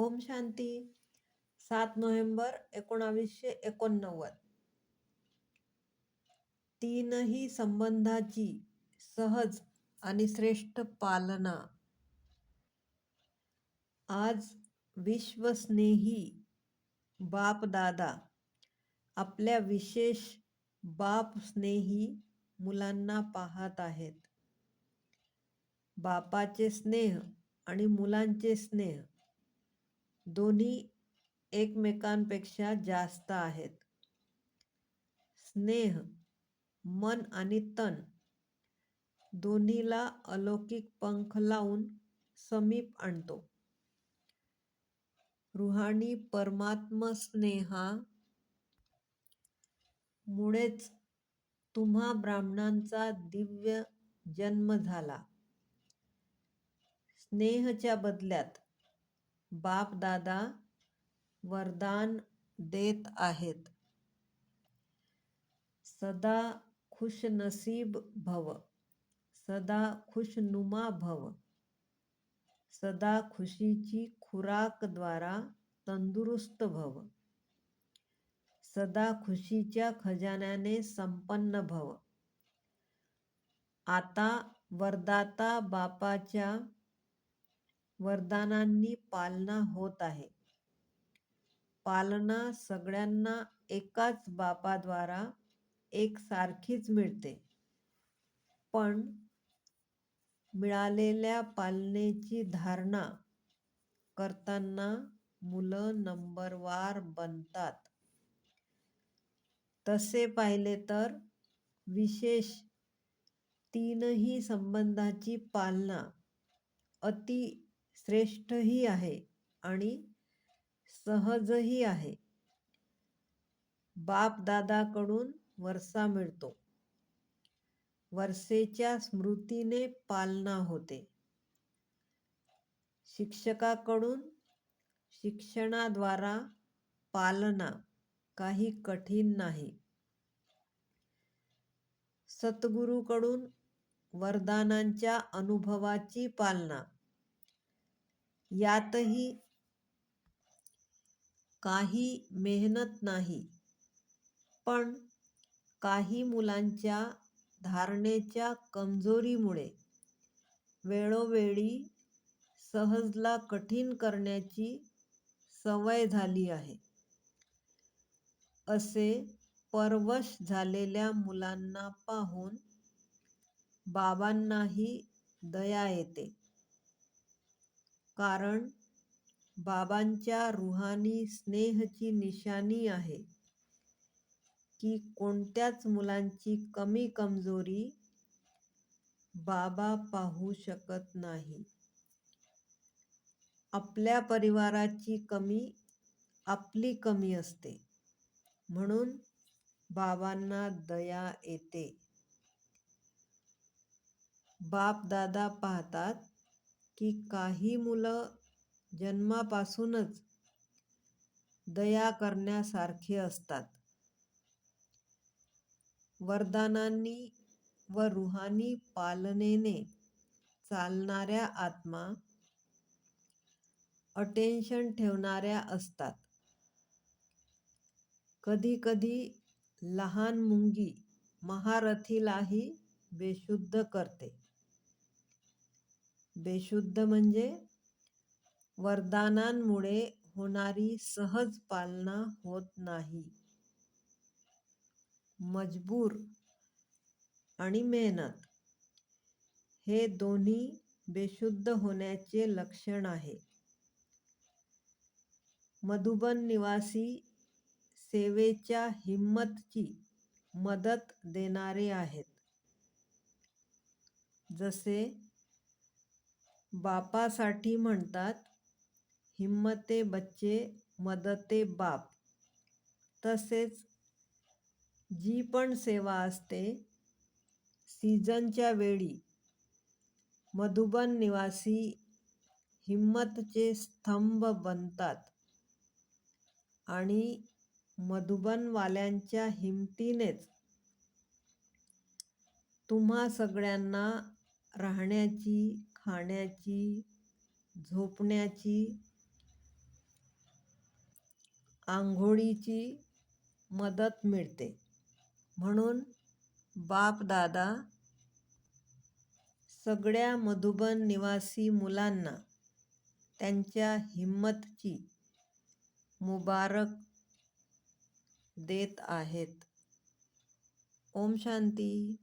ओम शांती सात नोव्हेंबर एकोणावीसशे एकोणनव्वद. तीनही संबंधाची सहज आणि श्रेष्ठ पालना. आज विश्वस्नेही बापदादा आपल्या विशेष बापस्नेही मुलांना पाहत आहेत. बापाचे स्नेह आणि मुलांचे स्नेह दोन्ही एकमेकांपेक्षा जास्त आहेत. स्नेह मन आणि तन दोन्हीला अलौकिक पंख लावून समीप आणतो. रुहाणी परमात्म स्नेहा मुळेच तुम्हा ब्राह्मणांचा दिव्य जन्म झाला. स्नेहच्या बदल्यात बाप दादा वरदान देत आहेत. सदा खुशनसीब भव. सदा खुशनुमा भव. सदा खुशीची खुराक द्वारा तंदुरुस्त भव. सदा खुशीच्या खजान्याने संपन्न भव. आता वरदाता बापाच्या वरदानांनी पालना होत आहे. पालना सगळ्यांना एकाच बापाद्वारा एकसारखीच मिळते. पण मिळालेल्या पालनेची धारणा करताना मुलं नंबरवार बनतात. तसे पाहिले तर विशेष तीनही संबंधाची पालना अति श्रेष्ठही आहे आणि सहजही आहे. बापदादाकडून वरसा मिळतो. वर्षेच्या स्मृतीने पालना होते. शिक्षकाकडून शिक्षणाद्वारा पालना काही कठीण नाही. सद्गुरूकडून वरदानांच्या अनुभवाची पालना यातही काही मेहनत नाही पण काही मुलांच्या धारणेच्या कमजोरीमुळे वेळोवेळी सहजला कठीण करण्याची सवय झाली आहे. असे परवश झालेल्या मुलांना पाहून बाबांनाही दया येते. कारण बाबांच्या रुहानी स्नेहची निशाणी आहे की कोणत्याच मुलांची कमी कमजोरी बाबा पाहू शकत नाही. आपल्या परिवाराची कमी आपली कमी असते. म्हणून बाबांना दया येते. बाप दादा पाहतात की काही मुलं जन्मापासूनच दया करण्यासारखे असतात. वरदानांनी व रुहानी पालनेने चालणाऱ्या आत्मा अटेन्शन ठेवणाऱ्या असतात. कधी कधी लहान मुंगी महारथीलाही बेशुद्ध करते. बेशुद्ध म्हणजे वरदानांमुळे होणारी सहज पालना होत नाही. मजबूर आणि मेहनत हे दोन्ही बेशुद्ध होण्याचे लक्षण आहे. मधुबन निवासी सेवेच्या हिम्मतची मदत देणारे आहेत. जसे बापासाठी म्हणतात हिम्मते बच्चे मदते बाप. तसेच जी पण सेवा असते सीझनच्या वेळी मधुबन निवासी हिम्मतचे स्तंभ बनतात आणि मधुबनवाल्यांच्या हिमतीनेच तुम्हा सगळ्यांना राहण्याची खाण्याची झोपण्याची आंघोळीची मदत मिळते. म्हणून बापदादा सगळ्या मधुबन निवासी मुलांना त्यांच्या हिंमतची मुबारक देत आहेत. ओम शांती.